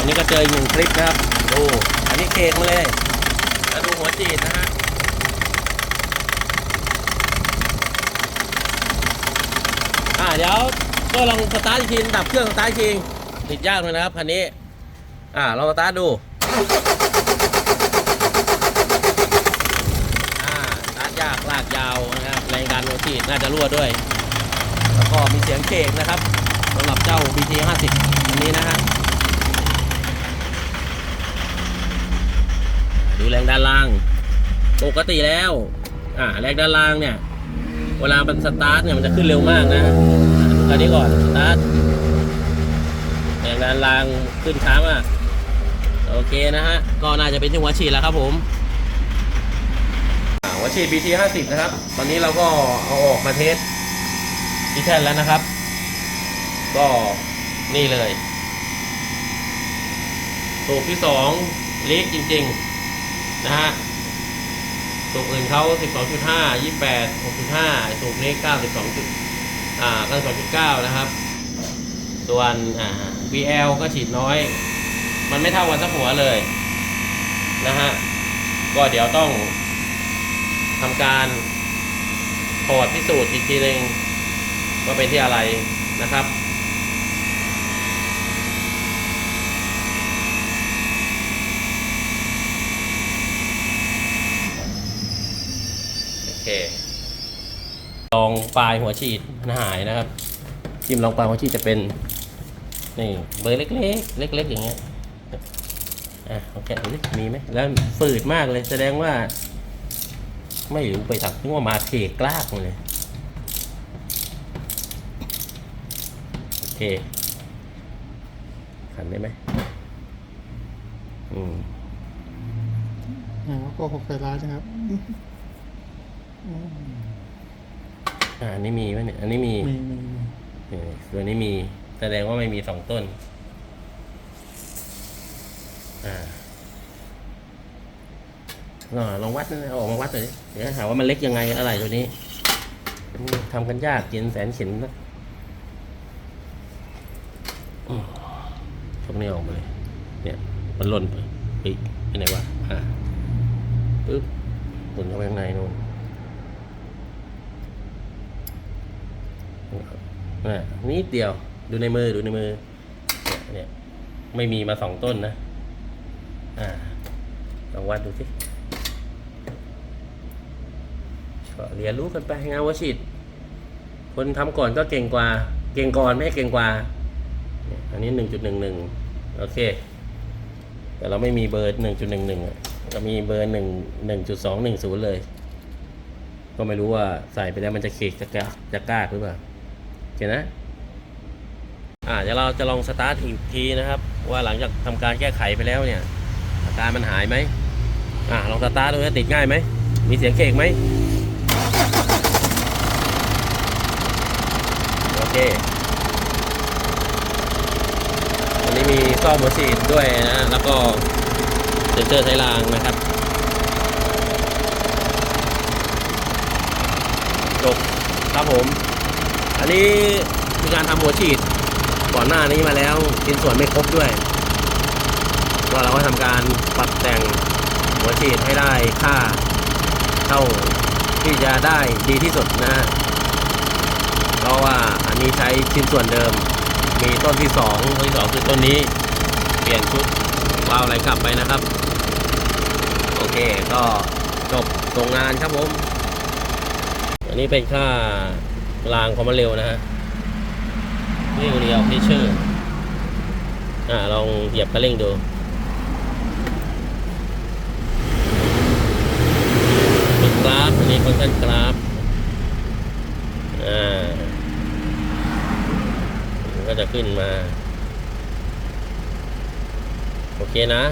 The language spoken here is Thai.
อันนี้ก็เจออีกหนึ่งคลิปนะครับ ดู อันนี้เคกมาเลยแล้วดูหัวจีดนะฮะอ่าเดี๋ยวก็ลองสตาร์ทอีกทีดับเครื่องสตาร์ทอีกทีติดยากเลยนะครับคันนี้ อ่าลองสตาร์ทดูอ่าสตาร์ทยากลากยาวนะครับแรงดันหัวฉีดน่าจะรั่วด้วย แล้วก็มีเสียงเคกนะครับสำหรับเจ้า BT 50อันนี้นะฮะ แรงดันล่าง ปกติแล้ว อ่าแรงดันล่างเนี่ย เวลามันสตาร์ทเนี่ยมันจะขึ้นเร็วมากนะดูคันนี้ก่อนสตาร์ทแรงดันล่างขึ้นช้ามากโอเคนะฮะ ก็น่าจะเป็นที่หัวฉีดแล้วครับผมหัวฉีด BT 50นะครับ ตอนนี้เราก็เอาออกมาเทสที่แท่นแล้วนะครับ ก็นี่เลยสูบที่สองเล็กจริง ๆ นะฮะสูบอื่นเขา12.5 28 6.5สูบนี้92จุดอ่า92.9 นะครับ ส่วนอ่า VL ก็ฉีดน้อย มันไม่เท่ากันสักหัวเลยนะฮะ ก็เดี๋ยวต้องทำการถอดพิสูจน์อีกทีหนึ่งว่าเป็นที่อะไรนะครับ โอเค ลองปลายหัวฉีดมันหายนะครับ จิ้มลองปลายหัวฉีดจะเป็นนี่เบอร์เล็กๆ เล็ก ๆ อย่างเงี้ยอะโอเคมีไหมแล้วฝืดมากเลยแสดงว่า ไม่รู้ไปสักนึกว่ามาเทกลากเลยโอเคขันได้ไหมอืมอ่าโก็หกใส่ร้ายนะครับ อ่าอันนี้มีไหมเนี่ย อันนี้มีมีมีมีเออตัวนี้มี แสดงว่าไม่มีสองต้น อ่าก็ลองวัดนะเอาออกมาวัดหน่อยดิเดี๋ยวหาว่ามันเล็กยังไงอะไรตัวนี้ทำกันยากเย็นแสนเข็นนะอืมพวกนี้ออกมาเลย เนี่ย มันหล่นไปปิ๊กไปไหนวะ อ่าปึ๊บหมุนเข้าไปข้างในนู่น อะ นิดเดียว ดูในมือดูในมือ เนี่ยไม่มีมาสองต้นนะ อ่าลองวัดดูสิก็เรียนรู้กันไปงานวชิตคนทำก่อนก็เก่งกว่า เก่งก่อนไม่ให้เก่งกว่า อันนี้หนึ่งจุดหนึ่งหนึ่งโอเค แต่เราไม่มีเบอร์หนึ่งจุดหนึ่งหนึ่งก็มีเบอร์หนึ่งหนึ่งจุดสองหนึ่งศูนย์เลย ก็ไม่รู้ว่าใส่ไปแล้วมันจะเคกจะกล้าจะกล้าหรือเปล่า เคนะอ่าเดี๋ยวเราจะลองสตาร์ทอีกทีนะครับ ว่าหลังจากทำการแก้ไขไปแล้วเนี่ย อาการมันหายไหมอ่าลองสตาร์ทดูว่าติดง่ายไหมมีเสียงเคกไหมโอเควันนี้มีซ่อมหัวฉีดด้วยนะ แล้วก็เซ็นเซอร์ไทยรางนะครับจบครับผม อันนี้มีการทำหัวฉีดก่อนหน้านี้มาแล้วชิ้นส่วนไม่ครบด้วย ก็เราก็ทำการปรับแต่งหัวฉีดให้ได้ค่าเท่าที่จะได้ดีที่สุดนะฮะเพราะว่าอันนี้ใช้ชิ้นส่วนเดิม มีต้นที่สองต้นที่สองคือต้นนี้ เปลี่ยนชุดวาล์วไหลกลับไปนะครับ โอเคก็จบส่งงานครับผม อันนี้เป็นค่า รางความเร็วนะฮะนี่เรียวพิเชอร์อ่าลองเหยียบคันเร่งดูเป็นกราฟอันนี้ฟังก์ชันกราฟอ่ามันก็จะขึ้นมา โอเคนะ